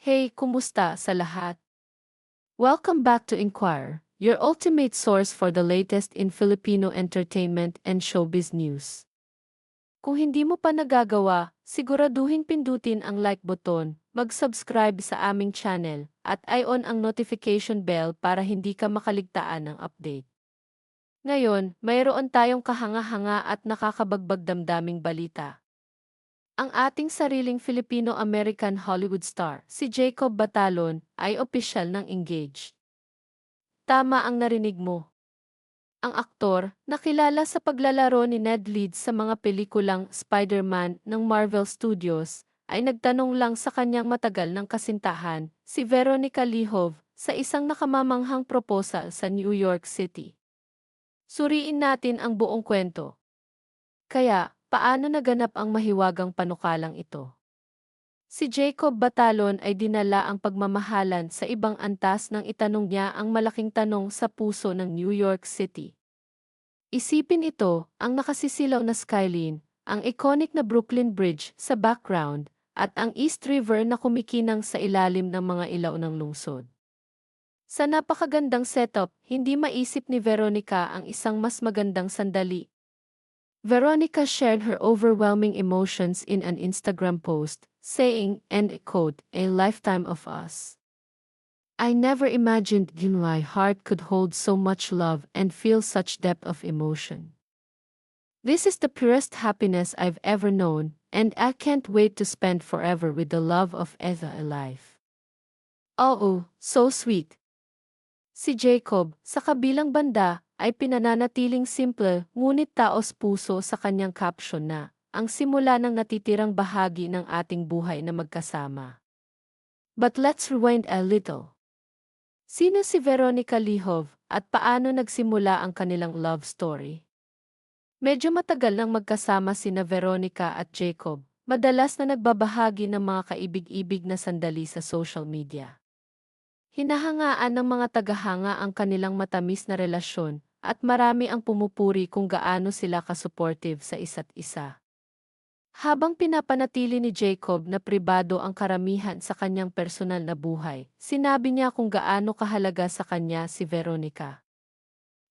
Hey, kumusta sa lahat? Welcome back to Inquire, your ultimate source for the latest in Filipino entertainment and showbiz news. Kung hindi mo pa nagagawa, siguraduhin pindutin ang like button, mag-subscribe sa aming channel, at i-on ang notification bell para hindi ka makaligtaan ng update. Ngayon, mayroon tayong kahanga-hanga at nakakabagbag damdaming balita. Ang ating sariling Filipino-American Hollywood star, si Jacob Batalon, ay opisyal ng engaged. Tama ang narinig mo. Ang aktor, nakilala sa paglalaro ni Ned Leeds sa mga pelikulang Spider-Man ng Marvel Studios, ay nagtanong lang sa kanyang matagal ng kasintahan, si Veronica Lihov, sa isang nakamamanghang proposal sa New York City. Suriin natin ang buong kwento. Kaya, paano naganap ang mahiwagang panukalang ito? Si Jacob Batalon ay dinala ang pagmamahalan sa ibang antas nang itanong niya ang malaking tanong sa puso ng New York City. Isipin ito, ang nakasisilaw na skyline, ang iconic na Brooklyn Bridge sa background, at ang East River na kumikinang sa ilalim ng mga ilaw ng lungsod. Sa napakagandang setup, hindi maisip ni Veronica ang isang mas magandang sandali. Veronica shared her overwhelming emotions in an Instagram post, saying, and quote, a lifetime of us. I never imagined my heart could hold so much love and feel such depth of emotion. This is the purest happiness I've ever known, and I can't wait to spend forever with the love of Eza alive. Oh, oh so sweet. Si Jacob, sa kabilang banda, ay pinananatiling simple ngunit taos puso sa kanyang caption na, ang simula ng natitirang bahagi ng ating buhay na magkasama. But let's rewind a little. Sino si Veronica Lihov at paano nagsimula ang kanilang love story? Medyo matagal nang magkasama sina Veronica at Jacob, madalas na nagbabahagi ng mga kaibig-ibig na sandali sa social media. Hinahangaan ng mga tagahanga ang kanilang matamis na relasyon at marami ang pumupuri kung gaano sila kasupportive sa isa't isa. Habang pinapanatili ni Jacob na pribado ang karamihan sa kanyang personal na buhay, sinabi niya kung gaano kahalaga sa kanya si Veronica.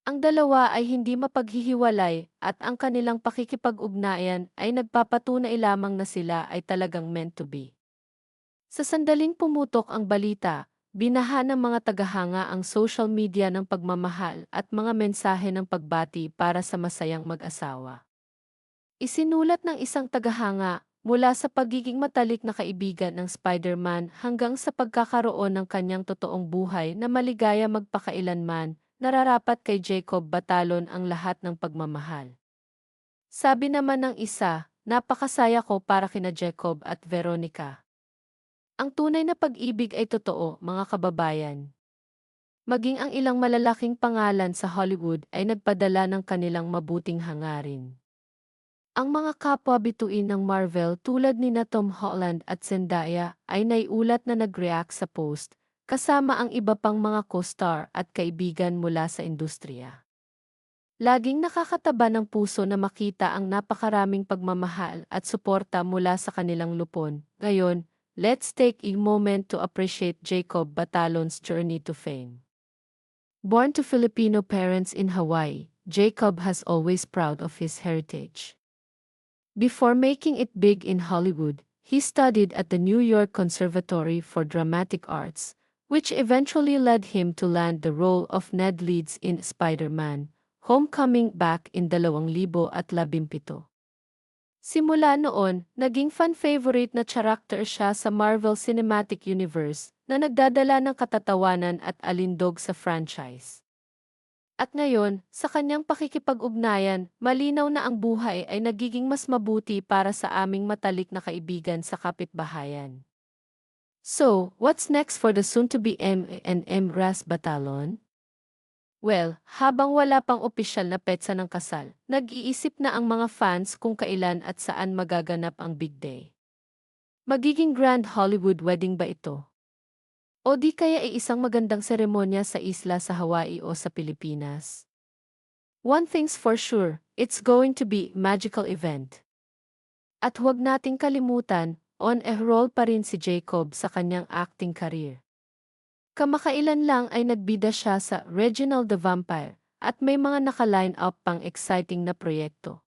Ang dalawa ay hindi mapaghihiwalay at ang kanilang pakikipag-ugnayan ay nagpapatunay lamang na sila ay talagang meant to be. Sa sandaling pumutok ang balita, Binaha ng mga tagahanga ang social media ng pagmamahal at mga mensahe ng pagbati para sa masayang mag-asawa. Isinulat ng isang tagahanga mula sa pagiging matalik na kaibigan ng Spider-Man hanggang sa pagkakaroon ng kanyang totoong buhay na maligaya magpakailanman, nararapat kay Jacob Batalon ang lahat ng pagmamahal. Sabi naman ng isa, napakasaya ko para kina Jacob at Veronica. Ang tunay na pag-ibig ay totoo, mga kababayan. Maging ang ilang malalaking pangalan sa Hollywood ay nagpadala ng kanilang mabuting hangarin. Ang mga kapwa bituin ng Marvel tulad ni na Tom Holland at Zendaya ay naiulat na nag-react sa post, kasama ang iba pang mga co-star at kaibigan mula sa industriya. Laging nakakataba ng puso na makita ang napakaraming pagmamahal at suporta mula sa kanilang lupon. Ngayon, Let's take a moment to appreciate Jacob Batalon's journey to fame. Born to Filipino parents in Hawaii, Jacob has always proud of his heritage. Before making it big in Hollywood, he studied at the New York Conservatory for Dramatic Arts, which eventually led him to land the role of Ned Leeds in Spider-Man, Homecoming back in 2017. Simula noon, naging fan-favorite na character siya sa Marvel Cinematic Universe na nagdadala ng katatawanan at alindog sa franchise. At ngayon, sa kanyang pakikipag-ugnayan, malinaw na ang buhay ay nagiging mas mabuti para sa aming matalik na kaibigan sa kapitbahayan. So, what's next for the soon-to-be M and M Ras Batalon? Well, habang wala pang opisyal na petsa ng kasal, nag-iisip na ang mga fans kung kailan at saan magaganap ang big day. Magiging Grand Hollywood wedding ba ito? O di kaya ay isang magandang seremonya sa isla sa Hawaii o sa Pilipinas? One thing's for sure, it's going to be magical event. At huwag nating kalimutan, on a roll pa rin si Jacob sa kanyang acting career. Kamakailan lang ay nagbida siya sa Reginald the Vampire at may mga nakaline up pang exciting na proyekto.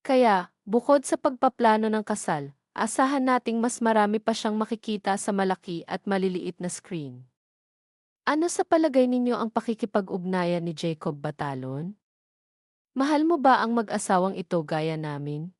Kaya, bukod sa pagpaplano ng kasal, asahan nating mas marami pa siyang makikita sa malaki at maliliit na screen. Ano sa palagay ninyo ang pakikipag-ugnayan ni Jacob Batalon? Mahal mo ba ang mag-asawang ito gaya namin?